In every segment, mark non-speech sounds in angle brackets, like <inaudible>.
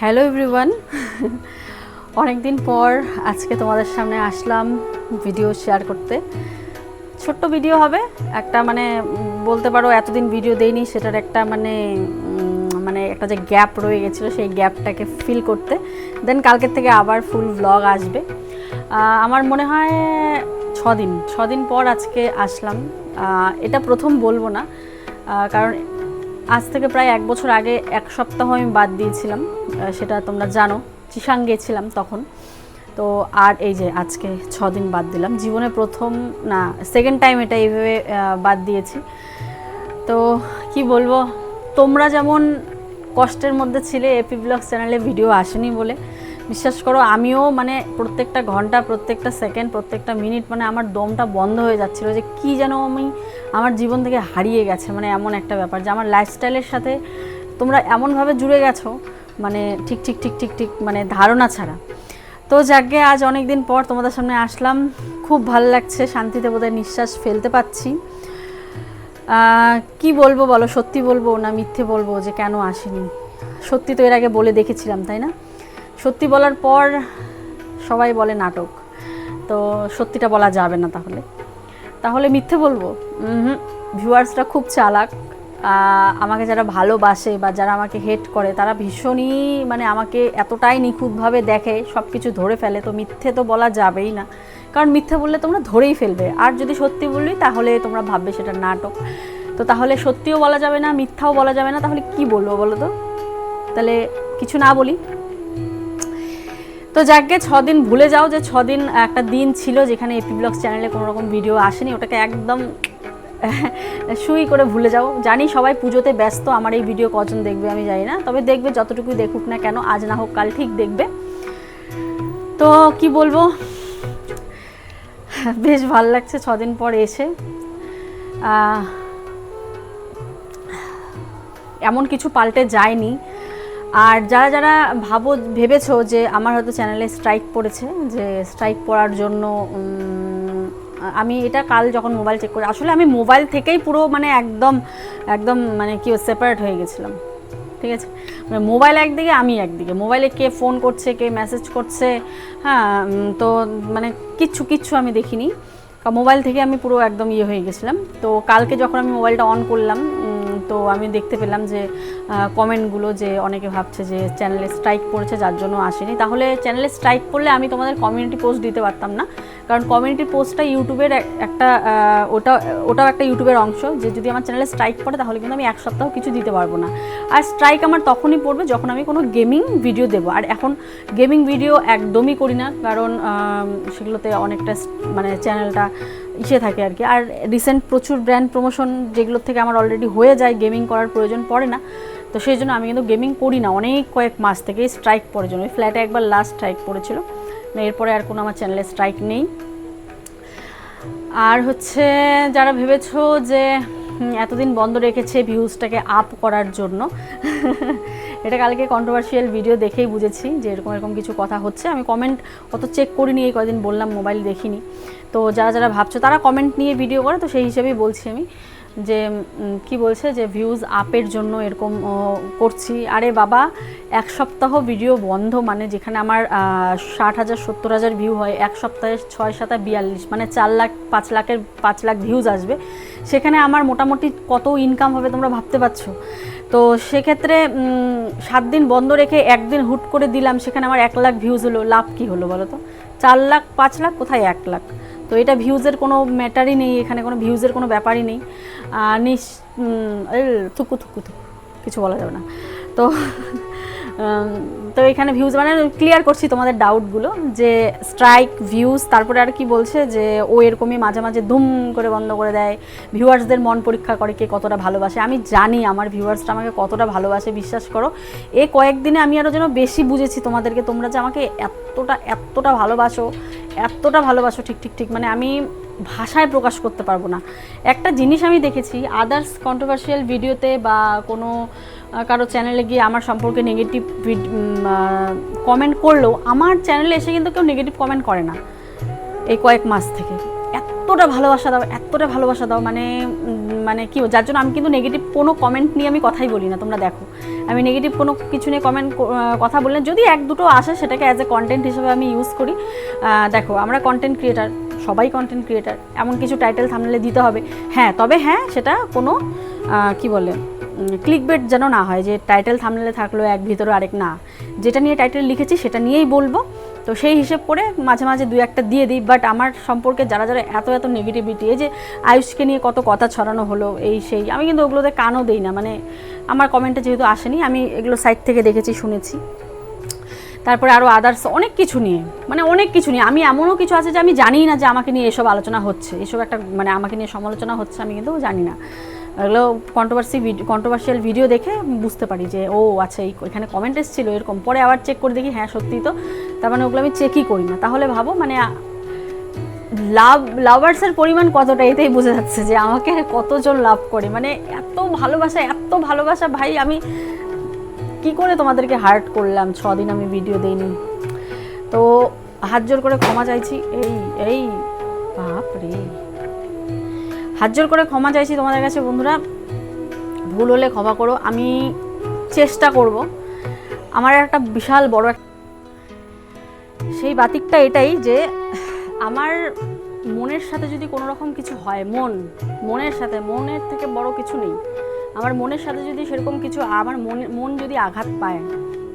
Hello everyone অনেক দিন পর আজকে তোমাদের সামনে আসলাম ভিডিও শেয়ার করতে। ছোট্ট ভিডিও হবে, একটা মানে বলতে পারো এতদিন ভিডিও দেইনি, সেটার একটা মানে মানে একটা যে গ্যাপ রয়ে গেছিল, সেই গ্যাপটাকে ফিল করতে। দেন কালকের থেকে আবার ফুল ব্লগ আসবে। আমার মনে হয় ছদিন ছদিন পর আজকে আসলাম। এটা প্রথম বলব না। কারণ আজ থেকে প্রায় এক বছর আগে এক সপ্তাহ আমি বাদ দিয়েছিলাম সেটা তোমরা জানো চিসাং গেছিলাম তখন। তো আর এই যে আজকে ছ দিন বাদ দিলাম, জীবনে প্রথম, না সেকেন্ড টাইম এটা এইভাবে বাদ দিয়েছি। তো কি বলব, তোমরা যেমন কষ্টের মধ্যে ছিলে এপি ব্লগ চ্যানেলে ভিডিও আসেনি বলে বিশ্বাস করো, আমিও মানে প্রত্যেকটা ঘণ্টা, প্রত্যেকটা সেকেন্ড প্রত্যেকটা মিনিট মানে আমার দমটা বন্ধ হয়ে যাচ্ছিল যে কি যেন আমি আমার জীবন থেকে হারিয়ে গেছে মানে এমন একটা ব্যাপার যে আমার লাইফস্টাইলের সাথে তোমরা এমনভাবে জুড়ে গেছো মানে ঠিক ঠিক ঠিক ঠিক ঠিক মানে ধারণা ছাড়া। তো যাকে আজ অনেক দিন পর তোমাদের সামনে আসলাম, খুব ভালো লাগছে, শান্তিতে বোধহয় নিঃশ্বাস ফেলতে পাচ্ছি কি বলব বলো, সত্যি বলব না মিথ্যে বলব যে কেন আসেনি? সত্যি তো এর আগে বলে দেখেছিলাম, তাই না? সত্যি বলার পর সবাই বলে নাটক। তো সত্যিটা বলা যাবে না তাহলে। তাহলে মিথ্যে বলব? ভিউয়ার্সরা খুব চালাক। আমাকে যারা ভালোবাসে বা যারা আমাকে হেট করে, তারা ভীষণই মানে আমাকে এতটাই নিখুঁতভাবে দেখে সব কিছু ধরে ফেলে। তো মিথ্যে তো বলা যাবেই না। কারণ মিথ্যে বললে তোমরা ধরেই ফেলবে। আর যদি সত্যি বললি তাহলে তোমরা ভাববে সেটা নাটক। তো তাহলে সত্যিও বলা যাবে না, মিথ্যাও বলা যাবে না, তাহলে কি বলব বলো তো? তাহলে কিছু না বলি। তো যাকে ছ দিন ভুলে যাও যে দিন একটা দিন ছিল যেখানে এপি ব্লগস চ্যানেলে কোনো রকম ভিডিও আসেনি, ওটাকে একদম <laughs> সুই করে ভুলে যাও। জানি সবাই পুজোতে ব্যস্ত, আমার এই ভিডিও কজন দেখবে আমি জানি না, তবে দেখবে যতটুকুই দেখুক না কেন, আজ না হোক কাল ঠিক দেখবে। তো কি বলব? <laughs> বেশ ভালো লাগছে ছদিন পর এসে। এমন কিছু পাল্টে যায়নি। আর যারা যারা ভাবো, ভেবেছো যে আমার হয়তো চ্যানেলে স্ট্রাইক পড়েছে, যে স্ট্রাইক পড়ার জন্য আমি এটা কাল যখন মোবাইল চেক করি, আসলে আমি মোবাইল থেকেই পুরো মানে একদম একদম মানে কি সেপারেট হয়ে গেছিলাম। ঠিক আছে? মানে মোবাইল একদিকে, আমি একদিকে। মোবাইলে কে ফোন করছে, কে মেসেজ করছে হ্যাঁ তো মানে কিচ্ছু কিচ্ছু আমি দেখিনি। মোবাইল থেকে আমি পুরো একদম ইয়ে হয়ে গেছিলাম। তো কালকে যখন আমি মোবাইলটা অন করলাম তো আমি দেখতে পেলাম যে কমেন্টগুলো যে অনেকে ভাবছে যে চ্যানেলে স্ট্রাইক পড়েছে, যার জন্য আসেনি। তাহলে চ্যানেলে স্ট্রাইক পড়লে আমি তোমাদের কমিউনিটি পোস্ট দিতে পারতাম না। কারণ কমিউনিটি পোস্টটা ইউটিউবের একটা ওটা, ওটাও একটা ইউটিউবের অংশ। যে যদি আমার চ্যানেলে স্ট্রাইক পড়ে, তাহলে কিন্তু আমি এক সপ্তাহ কিছু দিতে পারব না। আর স্ট্রাইক আমার তখনই পড়বে যখন আমি কোনো গেমিং ভিডিও দেবো। আর এখন গেমিং ভিডিও একদমই করি না। কারণ সেগুলোতে অনেকটা মানে চ্যানেলটা ইসে থাকে আর কি। আর রিসেন্ট প্রচুর ব্র্যান্ড প্রমোশন যেগুলোর থেকে আমার অলরেডি হয়ে যায় গেমিং করার প্রয়োজন পড়ে না। তো সেই জন্য আমি কিন্তু গেমিং করি না। অনেক কয়েক মাস থেকে স্ট্রাইক পড়ে জন্য ফ্ল্যাটে একবার লাস্ট স্ট্রাইক পড়েছিল। এরপরে আর কোনো আমার চ্যানেলে স্ট্রাইক নেই। আর হচ্ছে, যারা ভেবেছো যে এতদিন বন্ধ রেখেছে ভিউজটাকে আপ করার জন্য। এটা কালকে কন্ট্রোভার্সিয়াল ভিডিও দেখেই বুঝেছি যে এরকম এরকম কিছু কথা হচ্ছে। আমি কমেন্ট অত চেক করিনি, এই কদিন বললাম মোবাইল দেখিনি। তো যারা যারা ভাবছ, তারা কমেন্ট নিয়ে ভিডিও করে, তো সেই হিসেবেই বলছি আমি। যে কি বলছে যে ভিউজ আপের জন্য এরকম করছি। আরে বাবা, এক সপ্তাহ ভিডিও বন্ধ মানে যেখানে আমার ষাট হাজার, সত্তর হাজার ভিউ হয়, এক সপ্তাহে ছয় সাতা বিয়াল্লিশ মানে চার লাখ, পাঁচ লাখের, পাঁচ লাখ ভিউজ আসবে। সেখানে আমার মোটামুটি কত ইনকাম হবে তোমরা ভাবতে পারছ? তো সেক্ষেত্রে সাত দিন বন্ধ রেখে একদিন হুট করে দিলাম, সেখানে আমার এক লাখ ভিউজ হলো, লাভ কি হলো বলো তো? চার লাখ, পাঁচ লাখ, কোথায় এক লাখ? তো এটা ভিউজের কোনো ম্যাটারই নেই, এখানে কোনো ভিউজের কোনো ব্যাপারই নেই। নিস থুকু থুকু থুকু, কিছু বলা যাবে না। তো তো এখানে ভিউজ মানে ক্লিয়ার করছি তোমাদের ডাউটগুলো যে স্ট্রাইক ভিউজ তারপরে আর কি বলছে যে ও এরকমই মাঝে মাঝে ধুম করে বন্ধ করে দেয়। ভিউয়ার্সদের মন পরীক্ষা করে কে কতটা ভালোবাসে। আমি জানি আমার ভিউয়ার্সটা আমাকে কতটা ভালোবাসে, বিশ্বাস করো। এ কয়েকদিনে আমি আরও যেন বেশি বুঝেছি তোমাদেরকে, তোমরা যে আমাকে এতটা এতটা ভালোবাসো এতটা ভালোবাসো ঠিক ঠিক ঠিক মানে আমি ভাষায় প্রকাশ করতে পারব না। একটা জিনিস আমি দেখেছি আদার্স কন্ট্রোভার্সিয়াল ভিডিওতে বা কোনো কারও চ্যানেলে গিয়ে আমার সম্পর্কে নেগেটিভ কমেন্ট করলেও আমার চ্যানেলে এসে কিন্তু কেউ নেগেটিভ কমেন্ট করে না। এই কয়েক মাস থেকে। এতটা ভালোবাসা দাও, এতটা ভালোবাসা দাও মানে মানে কি, যার জন্য আমি কিন্তু নেগেটিভ কোনো কমেন্ট নিয়ে আমি কথাই বলি না, তোমরা দেখো। আমি নেগেটিভ কোনো কিছু নিয়ে কমেন্ট কথা বললে যদি এক দুটো আসে, সেটাকে অ্যাজ এ কন্টেন্ট হিসেবে আমি ইউজ করি। দেখো, আমরা কন্টেন্ট ক্রিয়েটার সবাই কন্টেন্ট ক্রিয়েটার এমন কিছু টাইটেল থামলে দিতে হবে। হ্যাঁ তবে হ্যাঁ সেটা কোনো কি বলে ক্লিক বেট যেন না হয়, যে টাইটেল থামলে থাকল এক ভিতরে আরেক না। যেটা নিয়ে টাইটেল লিখেছি, সেটা নিয়েই বলব। তো সেই হিসেব করে মাঝে মাঝে দু একটা দিয়ে দিই বাট আমার সম্পর্কে যারা যারা এত এত নেগেটিভিটি এই যে আয়ুষকে নিয়ে কত কথা ছড়ানো হলো, এই সেই, আমি কিন্তু ওগুলোতে কানও দিই না মানে আমার কমেন্টে যেহেতু আসেনি, আমি এগুলো সাইট থেকে দেখেছি, শুনেছি। তারপরে আরও আদার্স অনেক কিছু নিয়ে মানে অনেক কিছু নিয়ে, আমি এমনও কিছু আছে যে আমি জানি না যে আমাকে নিয়ে এসব আলোচনা হচ্ছে, এসব একটা মানে আমাকে নিয়ে সমালোচনা হচ্ছে, আমি কিন্তু জানি না। এগুলো কন্ট্রোভার্সি কন্ট্রোভার্সিয়াল ভিডিও দেখে বুঝতে পারি যে, ও আচ্ছা এই এখানে কমেন্ট এসেছিল এরকম। পরে আবার চেক করে দেখি হ্যাঁ সত্যিই তো। তার মানে ওগুলো আমি চেকই করি না। তাহলে ভাবো মানে লাভ লাভার্সের পরিমাণ কতটা, এতেই বোঝা যাচ্ছে যে আমাকে কতজন লাভ করে। মানে এত ভালোবাসা এত ভালোবাসা, ভাই, আমি কি করে তোমাদেরকে হার্ট করলাম? ছ দিন আমি ভিডিও দিইনি। তো, হাত জোর করে ক্ষমা চাইছি। এই এই বাপ রে হাত জোর করে ক্ষমা চাইছি তোমাদের কাছে, বন্ধুরা। ভুল হলে ক্ষমা করো। আমি চেষ্টা করব। আমার একটা বিশাল বড় সেই বাতিকটা এটাই যে, আমার মনের সাথে যদি কোনো রকম কিছু হয়, মন, মনের সাথে, মনের থেকে বড় কিছু নেই। আমার মনের সাথে যদি সেরকম কিছু আমার মন মন যদি আঘাত পায়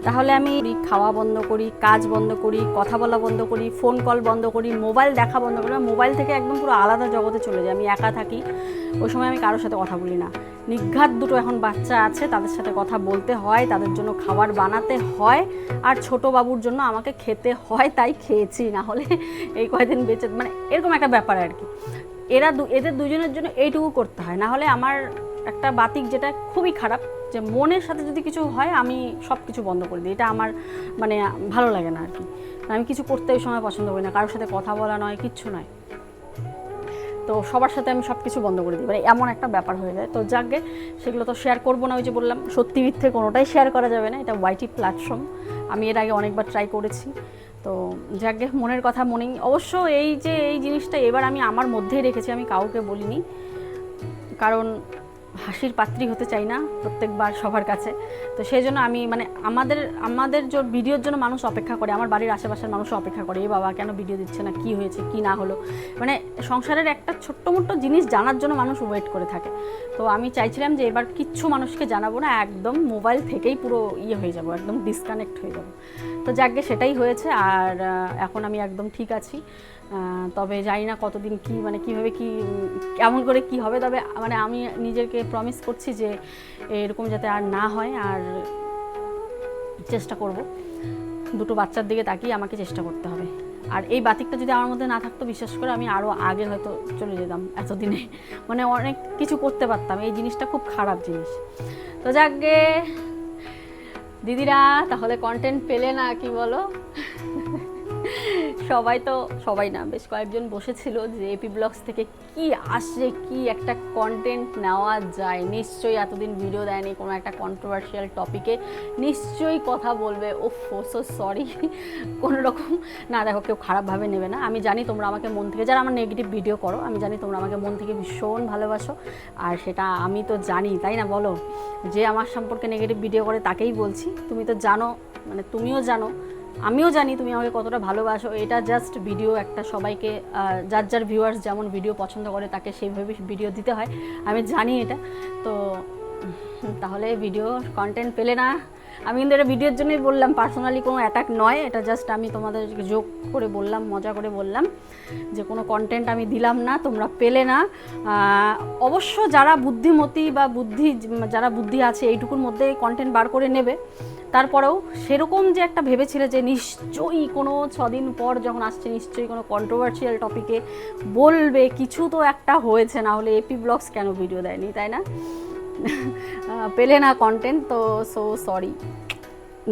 তাহলে আমি খাওয়া বন্ধ করি, কাজ বন্ধ করি, কথা বলা বন্ধ করি ফোন কল বন্ধ করি মোবাইল দেখা বন্ধ করি মোবাইল থেকে একদম পুরো আলাদা জগতে চলে যাই। আমি একা থাকি, ওই সময় আমি কারোর সাথে কথা বলি না। নিঘাত দুটো এখন বাচ্চা আছে, তাদের সাথে কথা বলতে হয়, তাদের জন্য খাবার বানাতে হয়, আর ছোট বাবুর জন্য আমাকে খেতে হয়, তাই খেয়েছি, না হলে এই কয়দিন বেঁচে মানে এরকম একটা ব্যাপার আর কি। এরা এদের দুজনের জন্য এইটুকু করতে হয়, না হলে আমার একটা বাতিক যেটা খুবই খারাপ, যে মনের সাথে যদি কিছু হয়, আমি সব কিছু বন্ধ করে দিই। এটা আমার মানে ভালো লাগে না আর কি। আমি কিছু করতে ওই সময় পছন্দ করি না, কারোর সাথে কথা বলা নয়, কিচ্ছু নয়। তো সবার সাথে আমি সব কিছু বন্ধ করে দিই। মানে এমন একটা ব্যাপার হয়ে যায়। তো যাকে, সেগুলো তো শেয়ার করব না, ওই যে বললাম, সত্যি মিথ্যে কোনোটাই শেয়ার করা যাবে না। এটা ওয়াইটি প্ল্যাটফর্ম আমি এর আগে অনেকবার ট্রাই করেছি। তো যাকে মনের কথা মনেই, অবশ্য এই যে, এই জিনিসটা এবার আমি আমার মধ্যেই রেখেছি, আমি কাউকে বলিনি। কারণ হাসির পাত্রী হতে চাই না প্রত্যেকবার সবার কাছে। তো সেই জন্য আমি মানে আমাদের আমাদের যে ভিডিওর জন্য মানুষ অপেক্ষা করে, আমার বাড়ির আশেপাশের মানুষও অপেক্ষা করে, এ বাবা, কেন ভিডিও দিচ্ছে না? কি হয়েছে? কি না হলো? মানে সংসারের একটা ছোট্ট মোট্ট জিনিস জানার জন্য মানুষ ওয়েট করে থাকে। তো আমি চাইছিলাম যে এবার কিচ্ছু মানুষকে জানাব না, একদম মোবাইল থেকেই পুরো ইয়ে হয়ে যাব, একদম ডিসকানেক্ট হয়ে যাব। তো যাকে সেটাই হয়েছে আর এখন আমি একদম ঠিক আছি। তবে জানি না কতদিন কি মানে কীভাবে কি কেমন করে কি হবে, তবে মানে আমি নিজেকে প্রমিস করছি যে এরকম যাতে আর না হয়, আর চেষ্টা করব। দুটো বাচ্চার দিকে তাকিয়ে আমাকে চেষ্টা করতে হবে। আর এই বাতিকটা যদি আমার মধ্যে না থাকতো, বিশ্বাস করে আমি আরও আগে হয়তো চলে যেতাম এতদিনে। মানে অনেক কিছু করতে পারতাম। এই জিনিসটা খুব খারাপ জিনিস। তো যাকে দিদিরা, তাহলে কন্টেন্ট পেলে না, কি বলো? সবাই তো, সবাই না, বেশ কয়েকজন বসেছিল যে এপি ব্লগস থেকে কি আসছে, কি একটা কন্টেন্ট নেওয়া যায়। নিশ্চয়ই এতদিন ভিডিও দেয়নি কোনো একটা কন্ট্রোভার্সিয়াল টপিকে নিশ্চয়ই কথা বলবে। ও সো সরি কোনো রকম, না দেখো, কেউ খারাপভাবে নেবে না। আমি জানি তোমরা আমাকে মন থেকে, যারা আমার নেগেটিভ ভিডিও করো, আমি জানি তোমরা আমাকে মন থেকে ভীষণ ভালোবাসো। আর সেটা আমি তো জানি, তাই না বলো? যে আমার সম্পর্কে নেগেটিভ ভিডিও করে তাকেই বলছি। তুমি তো জানো মানে তুমিও জানো। আমিও জানি তুমি আমাকে কতটা ভালোবাসো। এটা জাস্ট ভিডিও একটা সবাইকে যার যার ভিউয়ার্স যেমন ভিডিও পছন্দ করে, তাকে সেইভাবে ভিডিও দিতে হয়। আমি জানি এটা। তো তাহলে ভিডিও কন্টেন্ট পেলে না। আমি কিন্তু এটা ভিডিওর জন্যই বললাম পার্সোনালি কোনো অ্যাটাক নয়। এটা জাস্ট আমি তোমাদের যোগ করে বললাম, মজা করে বললাম যে কোনো কন্টেন্ট আমি দিলাম না, তোমরা পেলে না। অবশ্য যারা বুদ্ধিমতী বা বুদ্ধি, যারা বুদ্ধি আছে, এইটুকুর মধ্যে কন্টেন্ট বার করে নেবে। তারপরেও সেরকম যে একটা ভেবেছিলে যে নিশ্চয়ই কোনো ছদিন পর যখন আসছে, নিশ্চয়ই কোনো কন্ট্রোভার্সিয়াল টপিকে বলবে, কিছু তো একটা হয়েছে, না হলে এপি ব্লগস কেন ভিডিও দেয়নি, তাই না? পেলে না কন্টেন্ট তো সো সরি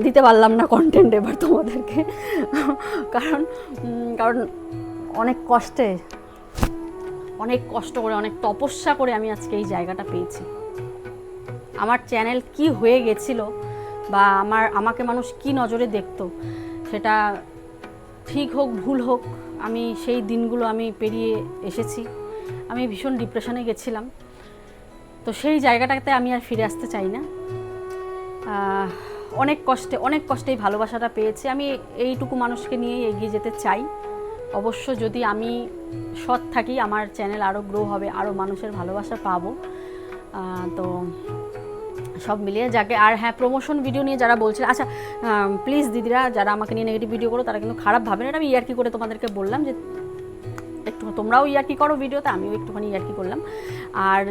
দিতে পারলাম না কন্টেন্ট এবার তোমাদেরকে। কারণ কারণ অনেক কষ্টে, অনেক কষ্ট করে, অনেক তপস্যা করে আমি আজকে এই জায়গাটা পেয়েছি। আমার চ্যানেল কি হয়ে গেছিল বা আমার, আমাকে মানুষ কি নজরে দেখতো, সেটা ঠিক হোক, ভুল হোক, আমি সেই দিনগুলো আমি পেরিয়ে এসেছি। আমি ভীষণ ডিপ্রেশনে গেছিলাম। তো সেই জায়গাটাতে আমি আর ফিরে আসতে চাই না। অনেক কষ্টে অনেক কষ্টে এই ভালোবাসাটা পেয়েছি। আমি এইটুকু মানুষকে নিয়েই এগিয়ে যেতে চাই। অবশ্য যদি আমি সৎ থাকি, আমার চ্যানেল আরও গ্রো হবে আরও মানুষের ভালোবাসা পাবো। তো সব মিলিয়ে যাকে, আর হ্যাঁ প্রমোশন ভিডিও নিয়ে যারা বলছে আচ্ছা প্লিজ দিদিরা, যারা আমাকে নিয়ে নেগেটিভ ভিডিও করো, তারা কিন্তু খারাপ ভাবে না। এটা আমি ইয়ার্কি করে তোমাদেরকে বললাম যে, একটু তোমরাও ইয়ার্কি করো ভিডিওতে আমিও একটুখানি ইয়ার্কি করলাম। আর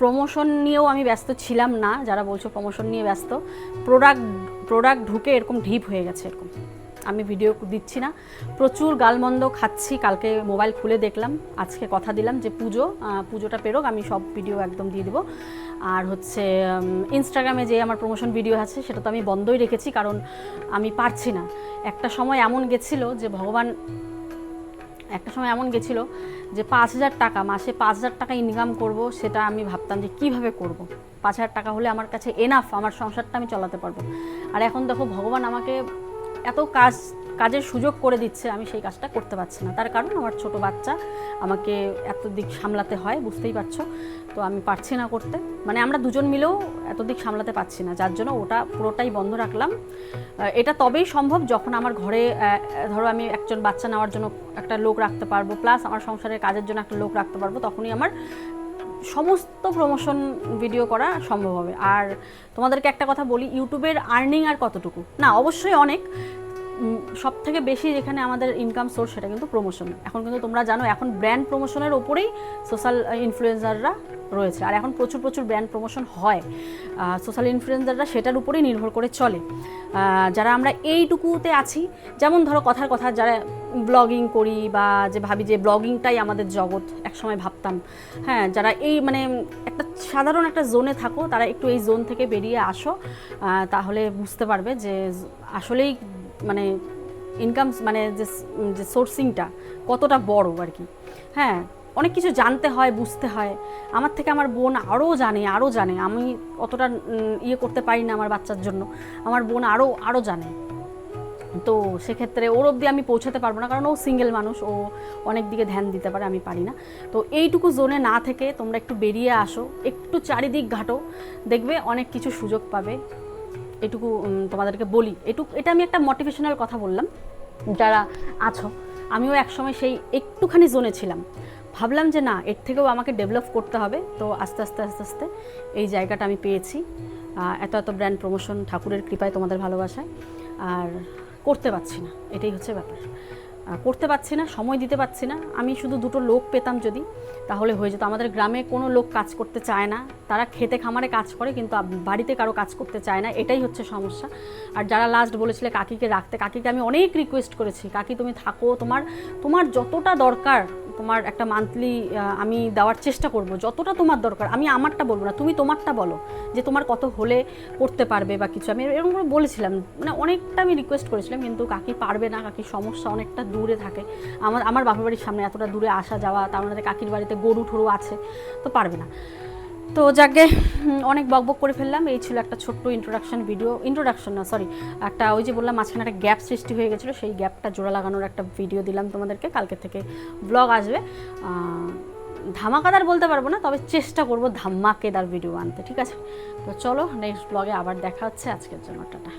প্রমোশন নিয়েও আমি ব্যস্ত ছিলাম না, যারা বলছো প্রমোশন নিয়ে ব্যস্ত। প্রোডাক্ট প্রোডাক্ট ঢুকে এরকম ঢিপ হয়ে গেছে এরকম। আমি ভিডিও দিচ্ছি না। প্রচুর গালমন্দ খাচ্ছি, কালকে মোবাইল খুলে দেখলাম, আজকে কথা দিলাম যে পুজো পুজোটা পেরোক, আমি সব ভিডিও একদম দিয়ে দেবো। আর হচ্ছে ইনস্টাগ্রামে যে আমার প্রমোশন ভিডিও আছে, সেটা তো আমি বন্ধই রেখেছি, কারণ আমি পারছি না। একটা সময় এমন গেছিল যে ভগবান, একটা সময় এমন গেছিল যে পাঁচ হাজার টাকা, মাসে পাঁচ হাজার টাকা ইনকাম করব, সেটা আমি ভাবতাম যে কীভাবে করব? পাঁচ হাজার টাকা হলে আমার কাছে এনাফ আমার সংসারটা আমি চালাতে পারব। আর এখন দেখো, ভগবান আমাকে এত কাজ, কাজের সুযোগ করে দিচ্ছে, আমি সেই কাজটা করতে পারছি না। তার কারণ আমার ছোট বাচ্চা আমাকে এত দিক সামলাতে হয়, বুঝতেই পারছ? তো আমি পারছি না করতে। মানে আমরা দুজন মিলেও এত দিক সামলাতে পারছি না, যার জন্য ওটা পুরোটাই বন্ধ রাখলাম। এটা তবেই সম্ভব যখন আমার ঘরে ধরো আমি একজন বাচ্চা নেওয়ার জন্য একটা লোক রাখতে পারব প্লাস আমার সংসারের কাজের জন্য একটা লোক রাখতে পারব, তখনই আমার সমস্ত প্রমোশন ভিডিও করা সম্ভব হবে। আর তোমাদেরকে একটা কথা বলি ইউটিউবের আর্নিং আর কতটুকু? না, অবশ্যই অনেক। সব থেকে বেশি যেখানে আমাদের ইনকাম সোর্স সেটা কিন্তু প্রমোশন এখন কিন্তু তোমরা জানো, এখন ব্র্যান্ড প্রমোশনের ওপরেই সোশ্যাল ইনফ্লুয়েন্সাররা রয়েছে। আর এখন প্রচুর প্রচুর ব্র্যান্ড প্রমোশন হয়। সোশ্যাল ইনফ্লুয়েন্সাররা সেটার উপরেই নির্ভর করে চলে। যারা আমরা এইটুকুতে আছি, যেমন ধরো কথার কথা, যারা ব্লগিং করি বা যে ভাবি যে ব্লগিংটাই আমাদের জগৎ, একসময় ভাবতাম। হ্যাঁ যারা এই মানে একটা সাধারণ একটা জোনে থাকো, তারা একটু এই জোন থেকে বেরিয়ে আসো। তাহলে বুঝতে পারবে যে আসলেই মানে ইনকাম মানে যে যে সোর্সিংটা কতটা বড় আর কি। হ্যাঁ অনেক কিছু জানতে হয়, বুঝতে হয়। আমার থেকে আমার বোন আরও জানে আরও জানে। আমি অতটা ইয়ে করতে পারি না আমার বাচ্চার জন্য। আমার বোন আরও আরও জানে। তো সেক্ষেত্রে ওর অবধি আমি পৌঁছাতে পারব না। কারণ ও সিঙ্গেল মানুষ, ও অনেক দিকে ধ্যান দিতে পারে, আমি পারি না। তো এইটুকু জোনে না থেকে তোমরা একটু বেরিয়ে আসো। একটু চারিদিক ঘাটো। দেখবে অনেক কিছু সুযোগ পাবে। এটুকু তোমাদেরকে বলি। এটুকু এটা আমি একটা মোটিভেশনাল কথা বললাম। যারা আছো, আমিও একসময় সেই একটুখানি জোনে ছিলাম। ভাবলাম যে না, এর থেকেও আমাকে ডেভেলপ করতে হবে। তো আস্তে আস্তে আস্তে আস্তে এই জায়গাটা আমি পেয়েছি। এত এত ব্র্যান্ড প্রমোশন ঠাকুরের কৃপায় তোমাদের ভালোবাসায়। আর করতে পারছি না। এটাই হচ্ছে ব্যাপার। করতে পারছি না, সময় দিতে পারছি না। আমি শুধু দুটো লোক পেতাম যদি, তাহলে হয়ে যেত। আমাদের গ্রামে কোনো লোক কাজ করতে চায় না। তারা খেতে খামারে কাজ করে, কিন্তু বাড়িতে কারও কাজ করতে চায় না। এটাই হচ্ছে সমস্যা। আর যারা লাস্ট বলেছিলে কাকিকে রাখতে, কাকিকে আমি অনেক রিকোয়েস্ট করেছি। কাকি তুমি থাকো, তোমার তোমার যতটা দরকার তোমার একটা মান্থলি আমি দেওয়ার চেষ্টা করব, যতটা তোমার দরকার। আমি আমারটা বলব না, তুমি তোমারটা বলো যে তোমার কত হলে করতে পারবে বা কিছু। আমি এরকম করে বলেছিলাম মানে অনেকটা আমি রিকোয়েস্ট করেছিলাম, কিন্তু কাকি পারবে না, কাকির সমস্যা অনেকটা দূরে থাকে। আমার আমার বাপের বাড়ির সামনে এতটা দূরে আসা যাওয়া, তার মধ্যে কাকির বাড়িতে গরু ঠরু আছে, তো পারবে না। তো যাকে অনেক বকবক করে ফেললাম, এই ছিল একটা ছোট্ট ইন্ট্রোডাকশন ভিডিও ইন্ট্রোডাকশন না সরি একটা ওই যে বললাম, মাঝখানে একটা গ্যাপ সৃষ্টি হয়ে গেছিল, সেই গ্যাপটা জোড়া লাগানোর একটা ভিডিও দিলাম তোমাদেরকে, কালকে থেকে ব্লগ আসবে। ধামাকাদার বলতে পারব না, তবে চেষ্টা করব ধামাকেদার ভিডিও আনতে, ঠিক আছে? তো চলো নেক্সট ব্লগে আবার দেখা হচ্ছে, আজকের জন্য টাটা।